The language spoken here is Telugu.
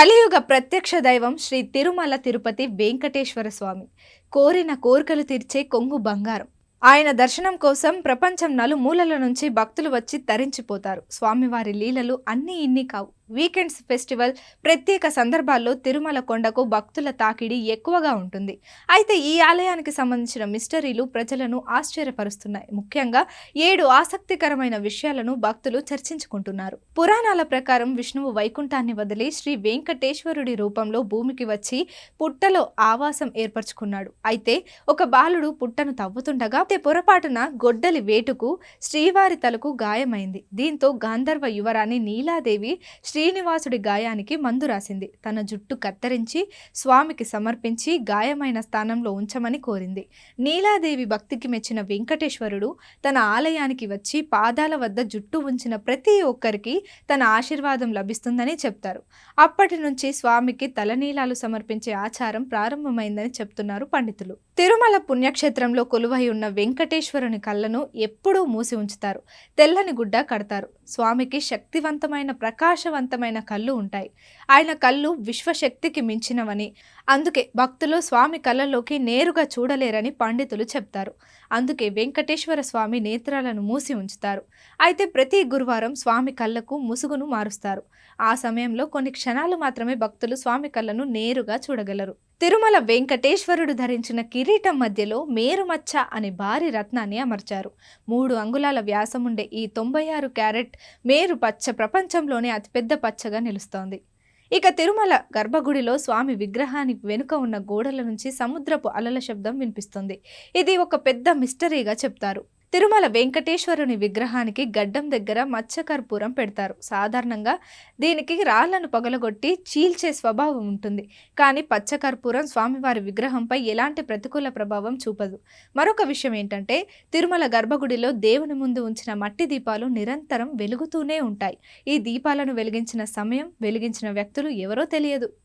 కలియుగ ప్రత్యక్ష దైవం శ్రీ తిరుమల తిరుపతి వెంకటేశ్వర స్వామి. కోరిన కోరికలు తీర్చే కొంగు బంగారం. ఆయన దర్శనం కోసం ప్రపంచం నలుమూలల నుంచి భక్తులు వచ్చి తరించిపోతారు. స్వామివారి లీలలు అన్నీ ఇన్ని కావు. వీకెండ్స్ ఫెస్టివల్ ప్రత్యేక సందర్భాల్లో తిరుమల కొండకు భక్తుల తాకిడి ఎక్కువగా ఉంటుంది. అయితే ఈ ఆలయానికి సంబంధించిన మిస్టరీలు ప్రజలను ఆశ్చర్యపరుస్తున్నాయి. ముఖ్యంగా ఏడు ఆసక్తికరమైన విషయాలను భక్తులు చర్చించుకుంటున్నారు. పురాణాల ప్రకారం విష్ణువు వైకుంఠాన్ని వదిలి శ్రీ వెంకటేశ్వరుడి రూపంలో భూమికి వచ్చి పుట్టలో ఆవాసం ఏర్పరచుకున్నాడు. అయితే ఒక బాలుడు పుట్టను తవ్వుతుండగా పొరపాటున గొడ్డలి వేటుకు శ్రీవారి తలకు గాయమైంది. దీంతో గాంధర్వ యువరాణి నీలాదేవి శ్రీ శ్రీనివాసుడి గాయానికి మందు రాసింది. తన జుట్టు కత్తిరించి స్వామికి సమర్పించి గాయమైన స్థానంలో ఉంచమని కోరింది. నీలాదేవి భక్తికి మెచ్చిన వెంకటేశ్వరుడు తన ఆలయానికి వచ్చి పాదాల వద్ద జుట్టు ఉంచిన ప్రతి ఒక్కరికి తన ఆశీర్వాదం లభిస్తుందని చెప్తారు. అప్పటి నుంచి స్వామికి తలనీలాలు సమర్పించే ఆచారం ప్రారంభమైందని చెప్తున్నారు పండితులు. తిరుమల పుణ్యక్షేత్రంలో కొలువై ఉన్న వెంకటేశ్వరుని కళ్ళను ఎప్పుడూ మూసి ఉంచుతారు. తెల్లని గుడ్డ కడతారు. స్వామికి శక్తివంతమైన ప్రకాశవంత ప్రకాశవంతమైన కళ్ళు ఉంటాయి. ఆయన కళ్ళు విశ్వశక్తికి మించినవని అందుకే భక్తులు స్వామి కళ్ళలోకి నేరుగా చూడలేరని పండితులు చెప్తారు. అందుకే వెంకటేశ్వర స్వామి నేత్రాలను మూసి ఉంచుతారు. అయితే ప్రతి గురువారం స్వామి కళ్ళకు ముసుగును మారుస్తారు. ఆ సమయంలో కొన్ని క్షణాలు మాత్రమే భక్తులు స్వామి కళ్ళను నేరుగా చూడగలరు. తిరుమల వెంకటేశ్వరుడు ధరించిన కిరీటం మధ్యలో మేరుమచ్చ అనే భారీ రత్నాన్ని అమర్చారు. మూడు అంగుళాల వ్యాసం ఉండే ఈ తొంభై ఆరు క్యారెట్ మేరు పచ్చ ప్రపంచంలోనే అతిపెద్ద పచ్చగా నిలుస్తోంది. ఇక తిరుమల గర్భగుడిలో స్వామి విగ్రహానికి వెనుక ఉన్న గోడల నుంచి సముద్రపు అలల శబ్దం వినిపిస్తుంది. ఇది ఒక పెద్ద మిస్టరీగా చెప్తారు. తిరుమల వెంకటేశ్వరుని విగ్రహానికి గడ్డం దగ్గర మత్స్యకర్పూరం పెడతారు. సాధారణంగా దీనికి రాళ్ళను పగలగొట్టి చీల్చే స్వభావం ఉంటుంది. కానీ పచ్చకర్పూరం స్వామివారి విగ్రహంపై ఎలాంటి ప్రతికూల ప్రభావం చూపదు. మరొక విషయం ఏంటంటే తిరుమల గర్భగుడిలో దేవుని ముందు ఉంచిన మట్టి దీపాలు నిరంతరం వెలుగుతూనే ఉంటాయి. ఈ దీపాలను వెలిగించిన సమయం వెలిగించిన వ్యక్తులు ఎవరో తెలియదు.